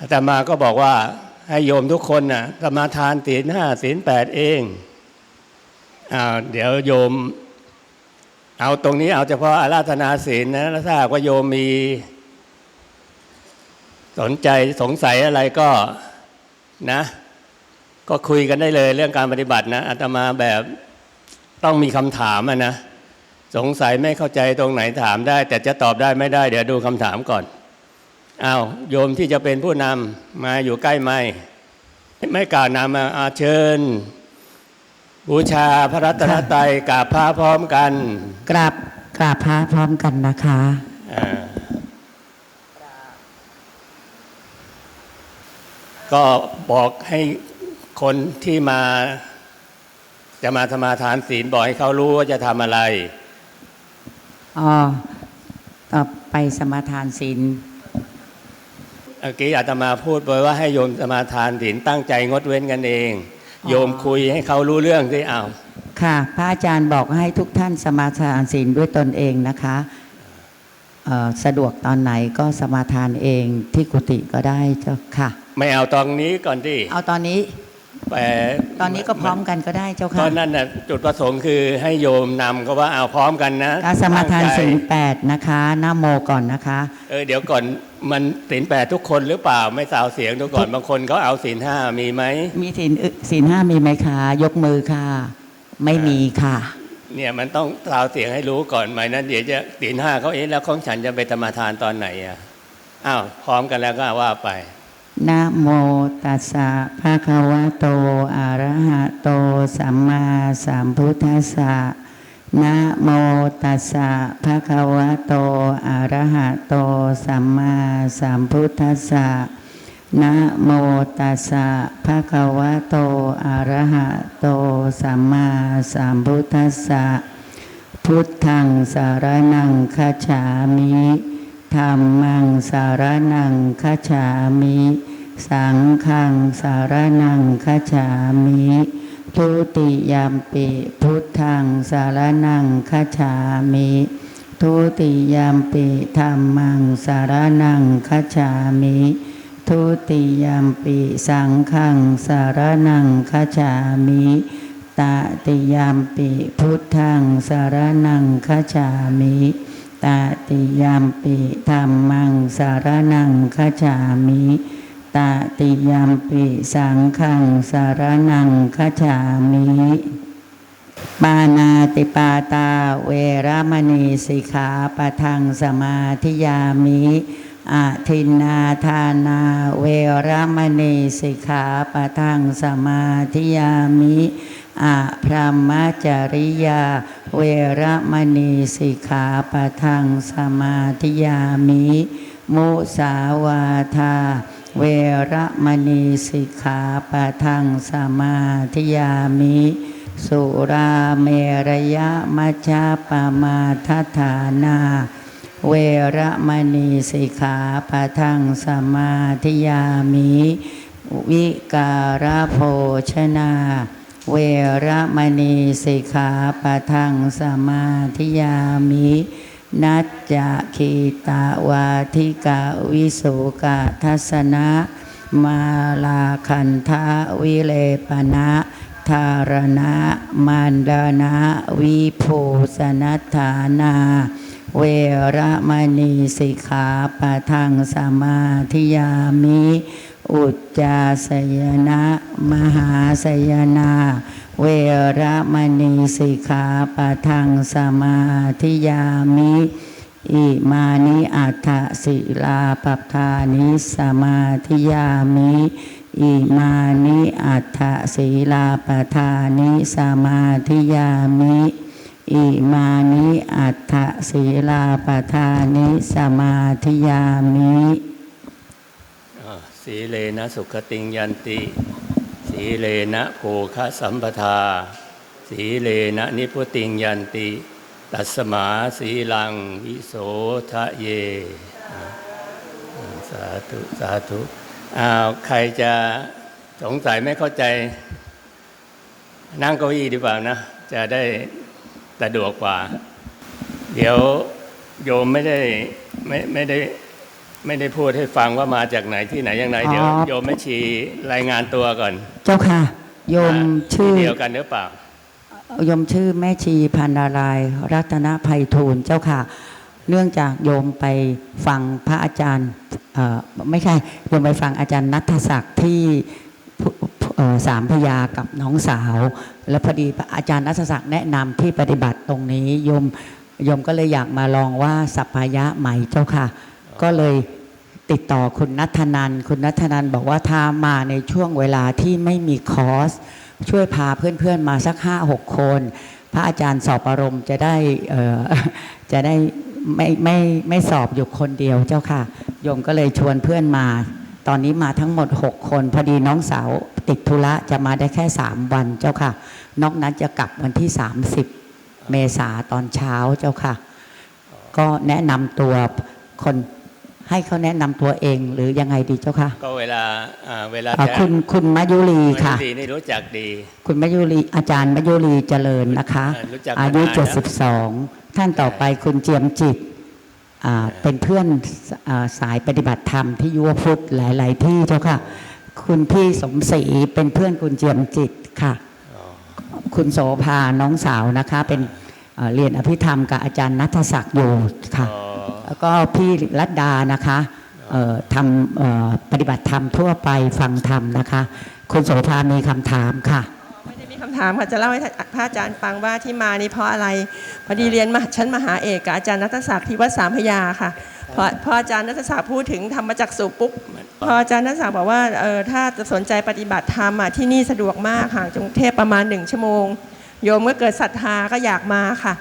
อาตมาก็บอกว่าให้โยมทุกคนน่ะสมาทานศีลห้าศีลแปดเองอาเดี๋ยวโยม เอาตรงนี้เอาเฉพาะอาราธนาศีลนะแล้วถ้าว่าโยมมี สนใจสงสัยอะไรก็นะ ก็คุยกันได้เลยเรื่องการปฏิบัตินะอาตมาแบบต้องมีคำถามนะ สงสัยไม่เข้าใจตรงไหนถามได้ แต่จะตอบได้ไม่ได้ เดี๋ยวดูคำถามก่อน อ้าวโยมที่จะเป็นผู้นำมาอยู่ใกล้ไม่ไม่กล่าวนำมาอาเชิญ บูชาพระรัตนตรัยกราบพระพร้อมกันกราบกราบพระพร้อมกันนะคะอ่าก็บอกให้คนที่มา จะมาสมาทานศีลบอกให้เขารู้ว่าจะทำอะไรอ๋อต่อไปสมาทานศีล เมื่อกี้อาตมาพูดไปว่าให้โยมสมาทานศีลตั้งใจงดเว้นกันเอง โยมคุยให้เขารู้เรื่องที่เอาวค่ะ พระอาจารย์บอกให้ทุกท่านสมาทานศีลด้วยตนเองนะคะเอ่อสะดวกตอนไหนก็สมาทานเองที่กุฏิก็ได้เจ้าค่ะ ไม่เอาตรงนี้ก่อนที่เอาตอนนี้แหม ตอนนี้ก็พร้อมกันก็ได้เจ้าตค่ะอนนั้นน่ะจุดประสงค์คือให้โยมนำก็ว่าเอาพร้อมกันนะการสมาทานตั้งใจศีลแปดนะคะหน้าโมก่อนนะคะเออเดี๋ยวก่อนมันศีลแปดทุกคนหรือเปล่าไม่สาวเสียงดูก่อนบางคนเขาเอาศีลห้ามีไหมมีศีลอึศีลห้ามีไหมคะยกมือค่ะ ไม่มีค่ะเนี่ยมันต้องสาวเสียงให้รู้ก่อนไหมนั้นเดี๋ยวจะศีลห้าเขาเอ๊ะแล้วของฉันจะไปธรรมาทานตอนไหนอะอ้าวพร้อมกันแล้วก็ว่าไป นะโมตัสสะภะคะวะโตอะระหะโตสัมมาสัมพุทธัสสะนะโมตัสสะภะคะวะโตอะระหะโตสัมมาสัมพุทธัสสะนะโมตัสสะภะคะวะโตอะระหะโตสัมมาสัมพุทธัสสะพุทธังสารนังคาฉามิ ธรรมังสารนังคาฉามิ สังฆังสารนังคาฉามิทุติยามปิพุทธังสารนังคาฉามิทุติยามปิธรรมังสารนังคาฉามิทุติยามปิสังฆังสารนังคาฉามิตติยามปิพุทธังสารนังคาฉามิต ติยามปิธรรมังสารนังคาฉามิตติยามปิสังฆังสารนังคาฉามิปานาติปาตาเวรมณีสิกขาปะทังสมาธิยามิอาทินนาทานาเวรมณีสิกขาปะทังสมาธิยามิ อะพรหมจริยา เวรมณีสิกขาปะทังสมาธิยามิ มุสาวาทา เวรมณีสิกขาปะทังสมาธิยามิ สุราเมรยะมัชฌาปมาทฐานา เวรมณีสิกขาปะทังสมาธิยามิ วิการโภชนา เวระมณีสิกขาปะทังสมาธิยามิ นัจจะคีตาวาทิกาวิสุกะทัสนะ มาลาคันทาวิเลปนะธารณะมันดานะวิภูสนัฐานา เวระมณีสิกขาปะทังสมาธิยามิ อุจจาสยนะ มหาสยนา เวรมณีสิกขาปะทังสมาธิยามิอิมานิอัฏฐศิลาปัฏฐานิสมาธิยามิอิมานิอัฏฐศิลาปัฏฐานิสมาธิยามิอิมานิอัฏฐศิลาปัฏฐานิสมาธิยามิ สีเลนะสุขติงยันติ สีเลนะโภคสัมปทา สีเลนะนิพุติงยันติ ตัสมาสีลังวิโสทะเยาสาธุสาธุอ้าวใครจะสงสัยไม่เข้าใจ นั่งเก้าอี้ดีกว่านะ จะได้สะดวกกว่า เดี๋ยวโยมไม่ได้ไม่ไม่ได้ ไม่ได้พูดให้ฟังว่ามาจากไหนที่ไหนอย่างไรเดี๋ยวอ๋อ โยมแม่ชีรายงานตัวก่อนเจ้าค่ะ โยมว่าชื่อที่เดียวกันหรือเปล่า โยมชื่อแม่ชีพันนารายณ์รัตนภัยทูลเจ้าค่ะ เนื่องจากโยมไปฟังพระอาจารย์เอ่อไม่ใช่โยมไปฟังอาจารย์นัทศักดิ์ที่ผู้เอ่อสามพยากับน้องสาว แล้วพอดีอาจารย์นัทศักดิ์แนะนำที่ปฏิบัติตรงนี้โยมโยมก็เลยอยากมาลองว่าสัพพายะใหม่เจ้าค่ะ ก็เลย ติดต่อคุณนัทนัน คุณนัทนันบอกว่าถ้ามาในช่วงเวลาที่ไม่มีคอร์สช่วยพาเพื่อนๆมาสักห้าหกคน พระอาจารย์สอบอารมณ์จะได้จะได้ไม่ไม่ไม่สอบอยู่คนเดียวเจ้าค่ะโยมก็เลยชวนเพื่อนมา ตอนนี้มาทั้งหมด 6 คน พอดีน้องสาวติดธุระจะมาได้แค่ 3 วันเจ้าค่ะ นอกนั้นจะกลับวันที่ 30 เมษาตอนเช้าเจ้าค่ะ ก็แนะนำตัวคน ให้เขาแนะนำตัวเองหรือยังไงดีเจ้าค่ะ ก็เวลาอ่าเวลาอ่าจะคุณคุณมายุรีไม่ค่ะดีนี่รู้จักดี คุณมยุรีอาจารย์มยุรีเจริญนะคะอ่ารู้จักอายุมานานแล้ว72 ท่านต่อไปคุณเจียมจิตอ่าเป็นเพื่อนอ่าสายปฏิบัติธรรมที่ยุวพุทธหลาย ๆ ที่เจ้าค่ะ คุณพี่สมศรีเป็นเพื่อนคุณเจียมจิตค่ะอ๋อคุณโสภาน้องสาวนะคะ เป็นเอ่อเรียนอภิธรรมกับอาจารย์นัทศักดิ์อยู่ค่ะอ๋อ แล้วก็พี่รัตดานะคะทำปฏิบัติธรรมทั่วไปฟังธรรมนะคะ คุณโสภามีคำถามค่ะไม่ได้มีคำถามค่ะจะเล่าให้พระอาจารย์ฟังว่าที่มานี่เพราะอะไรพอดีเรียนมาชั้นมหาเอกกับอาจารย์นัทศักดิ์ที่วัดสามพยาค่ะพอพออาจารย์นัทศักดิ์พูดถึงธรรมจักสุปุ๊บพออาจารย์นัทศักดิ์บอกว่าเออถ้าจะสนใจปฏิบัติธรรมอะที่นี่สะดวกมากห่างจากกรุงเทพประมาณหนึ่งชั่วโมงโยมเมื่อเกิดศรัทธาก็อยากมาค่ะ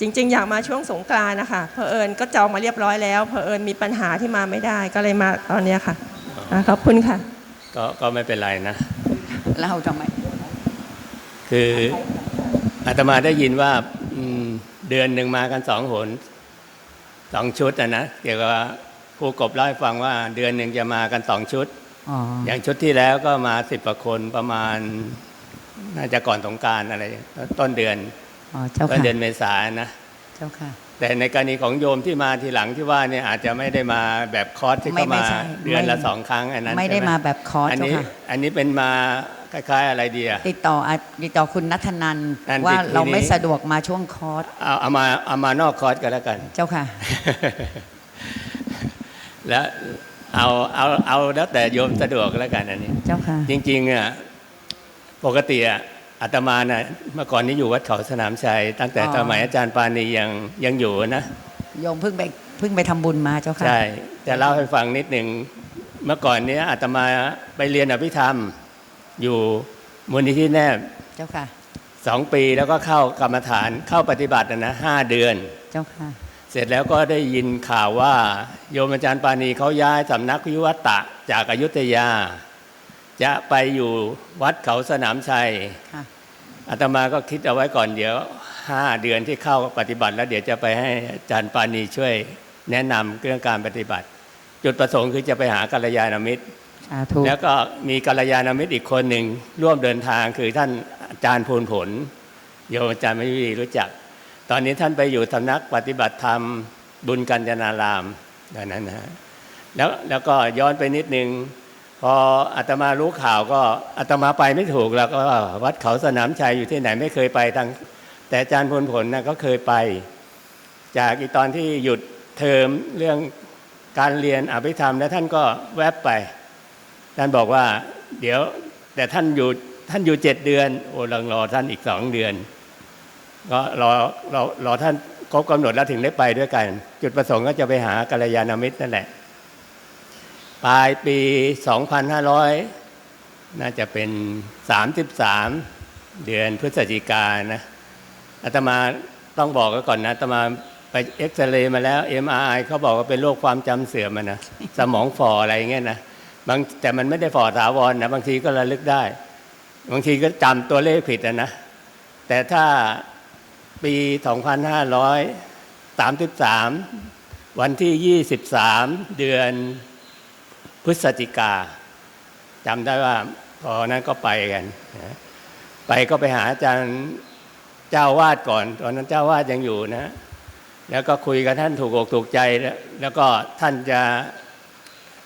จริง ๆ อยากมาช่วงสงกรานต์นะคะเพอเอิญก็จองมาเรียบร้อยแล้วเพอเอิญมีปัญหาที่มาไม่ได้ก็เลยมาตอนเนี้ยค่ะอะขอบคุณค่ะ ก็ก็ไม่เป็นไรนะแล้วทำไมคืออาตมาได้ยินว่าอืมเดือนหนึ่งมากันสองหนสองชุดอะนะเกี่ยวกับว่าครูกบเล่าให้ฟังว่าเดือนหนึ่งจะมากันสองชุด อ๋ออย่างชุดที่แล้วก็มาสิบกว่าคนประมาณ น่าจะก่อนสงกรารอะไรต้นเดือน อ๋อเจ้าต้นค่ะเดือนเมษายนนะเจ้าค่ะ แต่ในกรณีของโยมที่มาทีหลังที่ว่าเนี่ยอาจจะไม่ได้มาแบบคอร์สที่ไม่เขาไม่มาใช่เดือนละไม่สองครั้งอันนั้นไม่ได้ใช่หมาแบบคอร์สอันเจ้านี้ค่ะอันนี้เป็นมาคล้ายๆอะไรดีอะติดต่ออะติดต่อคุณนัทนันนั่นว่าทีนี้เราไม่สะดวกมาช่วงคอร์สเอาเอามาเอามานอกคอร์สกันแล้วกัน เจ้าค่ะ แล้วเอาเอาเอาแล้วแต่โยมสะดวกแล้วกันอันนี้ เจ้าค่ะ จริงๆอะปกติอะ อาตมาน่ะเมื่อก่อนนี้อยู่วัดเขาสนามชัย ตั้งแต่อ๋อสมัยอาจารย์ปานียังยังอยู่นะโยมเพิ่งไปเพิ่งไปทำบุญมาเจ้าค่ะใช่จะเล่าให้ฟังนิดหนึ่งเมื่อก่อนเนี้ยอาตมาไปเรียนอภิธรรม อยู่มูลนิธิแนบเจ้าค่ะสองปีแล้วก็เข้ากรรมฐานเข้าปฏิบัตินะนะห้าเดือนเจ้าค่ะ เสร็จแล้วก็ได้ยินข่าวว่า โยมอาจารย์ปานีเขาย้ายสำนักวิวัตตะจากอายุทยา จะไปอยู่วัดเขาสนามชัยค่ะอาตมาก็คิดเอาไว้ก่อนเดี๋ยวห้าเดือนที่เข้าปฏิบัติ แล้วเดี๋ยวจะไปให้อาจารย์ปานีช่วยแนะนำเรื่องการปฏิบัติ จุดประสงค์คือจะไปหากัลยาณมิตรสาธุแล้วก็มีกัลยาณมิตรอีกคนหนึ่งร่วมเดินทางคือท่านอาจารย์พูนผล โยมอาจารย์ไม่มีรู้จัก ตอนนี้ท่านไปอยู่สำนักปฏิบัติธรรมบุญกัญจนารามดังนั้นนะฮะแล้วแล้วก็ย้อนไปนิดนึง พออาตมารู้ข่าวก็อาตมาไปไม่ถูกแล้วก็วัดเขาสนามชัยอยู่ที่ไหนไม่เคยไปทางแต่อาจารย์พลผลนะก็เคยไป จากอีตอนที่หยุดเทอมเรื่องการเรียนอภิธรรมแล้วท่านก็แวบไป ท่านบอกว่า เดี๋ยวแต่ท่านอยู่ท่านอยู่เจ็ดเดือน โอ้ลังรอท่านอีกสองเดือน ก็รอรอรอท่านครบกำหนดแล้วถึงได้ไปด้วยกัน จุดประสงค์ก็จะไปหากัลยาณมิตรนั่นแหละ ปลายปี 2500 น่าจะเป็น 33 เดือนพฤศจิกายนนะอาตมาต้องบอกก,ก่อนนะอาตมาไปเอ็กซเรย์มาแล้ว MRI เขาบอกว่าเป็นโรคความจำเสื่อมนะสมองฝ่ออะไรเงี้ยนะบางแต่มันไม่ได้ฝ่อถาวรนะบางทีก็ระลึกได้ บางทีก็จำตัวเลขผิดอะนะแต่ถ้าปี 2533 วันที่ 23 เดือน พฤศจิกาจำได้ว่าพอนั้นก็ไปกันไปก็ไปหาอาจารย์เจ้าวาดก่อน ตอนนั้นเจ้าวาดยังอยู่นะ แล้วก็คุยกับท่านถูกอกถูกใจแล้วแล้วก็ท่านจะ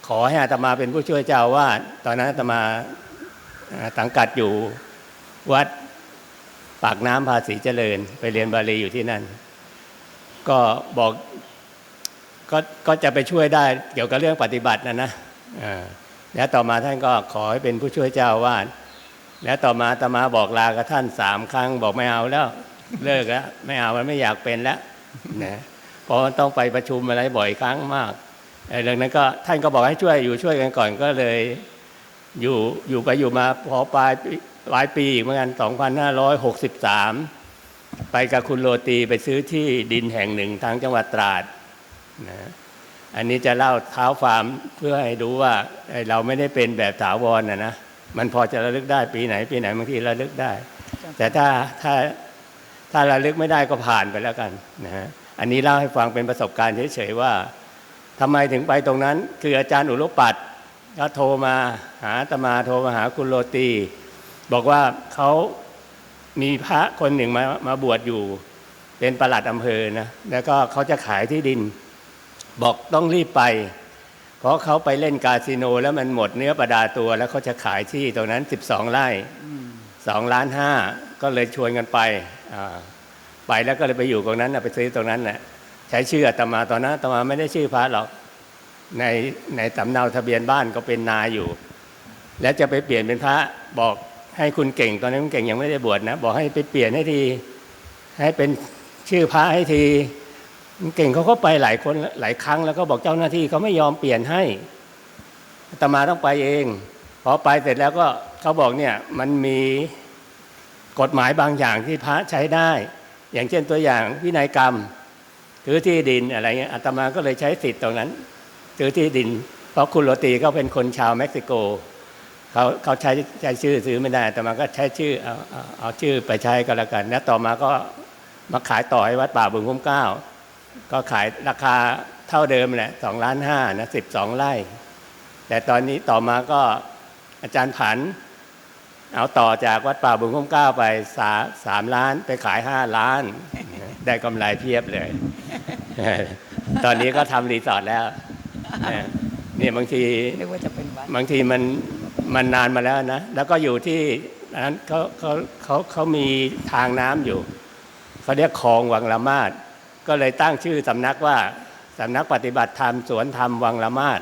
ขอให้อาตมาเป็นผู้ช่วยเจ้าวาดตอนนั้นอาตมาอ่าสังกัดอยู่วัดปากน้ำภาษีเจริญ ไปเรียนบาลีอยู่ที่นั่น ก็บอกก็ก็จะไปช่วยได้เกี่ยวกับเรื่องปฏิบัตินะนะ แล้วต่อมาท่านก็ขอให้เป็นผู้ช่วยเจ้าวาดแล้วต่อมาตมาบอกลากับท่านสามครั้งบอกไม่เอาแล้วเลิกแล้วไม่เอามันไม่อยากเป็นแล้วนะเพราะมันต้องไปประชุมอะไรบ่อยครั้งมากเรื่องนั้นก็ท่านก็บอกให้ช่วยอยู่ช่วยกันก่อนก็เลย อยู่อยู่ไปอยู่มาพอปลายปีปลายปีอีกเหมือนกัน 2563 ไปกับคุณโรตีไปซื้อที่ดินแห่งหนึ่งทางจังหวัดตราดนะ อันนี้จะเล่าเท้าความเพื่อให้ดูว่าเราไม่ได้เป็นแบบถาวรนะนะมันพอจะระลึกได้ปีไหน ปีไหนบางทีระลึกได้ แต่ถ้าถ้าถ้าระลึกไม่ได้ก็ผ่านไปแล้วกันนะฮะอันนี้เล่าให้ฟังเป็นประสบการณ์เฉยๆว่าทำไมถึงไปตรงนั้น คืออาจารย์อุรุปัตย์ก็โทรมาหาตมาโทรมาหาคุณโรตี บอกว่าเขามีพระคนหนึ่งมามาบวชอยู่ เป็นประหลัดอำเภอนะแล้วก็เขาจะขายที่ดิน บอกต้องรีบไป เพราะเขาไปเล่นคาสิโนแล้วมันหมดเนื้อประดาตัว แล้วเขาจะขายที่ตรงนั้น 12ไร่สองล้านห้าก็เลยชวนกันไปอ่าไปแล้วก็เลยไปอยู่ตรงนั้นนะไปซื้อตรงนั้นแหละใช้ชื่ออาตมาตอนนั้นอาตมาไม่ได้ชื่อพระหรอกในในสำเนาทะเบียนบ้านก็เป็นนายอยู่ แล้วจะไปเปลี่ยนเป็นพระบอกให้คุณเก่งตอนนั้นคุณเก่งยังไม่ได้บวชนะ บอกให้ไปเปลี่ยนให้ทีให้เป็นชื่อพระให้ทีคุณ เก่งเขาก็ไปหลายคนหลายครั้งแล้วก็บอกเจ้าหน้าที่เขาไม่ยอมเปลี่ยนให้อาตมาต้องไปเองพอไปเสร็จแล้วก็เขาบอกเนี่ยมันมีกฎหมายบางอย่างที่พระใช้ได้ อย่างเช่นตัวอย่างวินัยกรรมถือที่ดินอะไรเงี้ยอาตมาก็เลยใช้สิทธิ์ตรงนั้นถือที่ดิน เพราะคุณโรตีเขาเป็นคนชาวเม็กซิโกเขาเขาใช้ใช้ชื่อซื้อไม่ได้แต่มันก็ใช้ชื่อเอาเอาเอาชื่อไปใช้ก็แล้วกัน แล้วต่อมาก็มาขายต่อให้วัดป่าบึงคุ้มเก้า ก็ขายราคาเท่าเดิมแหละสองล้านห้านะสิบสองไร่ แต่ตอนนี้ต่อมาก็อาจารย์ผัน เอาต่อจากวัดป่าบุญคุ้มเกล้าไปสาสามล้าน ไปขายห้าล้าน ได้กำไรเพียบเลย ตอนนี้ก็ทำรีสอร์ทแล้วเนี่ยบางทีนึกว่าจะเป็นวัดบางทีมันมันนานมาแล้วนะ แล้วก็อยู่ที่นั้นเขาเขาเขาเขามีทางน้ำอยู่เขาเรียกคลองวังละมาด ก็เลยตั้งชื่อสำนักว่าสำนักปฏิบัติธรรมสวนธรรมวังละมาด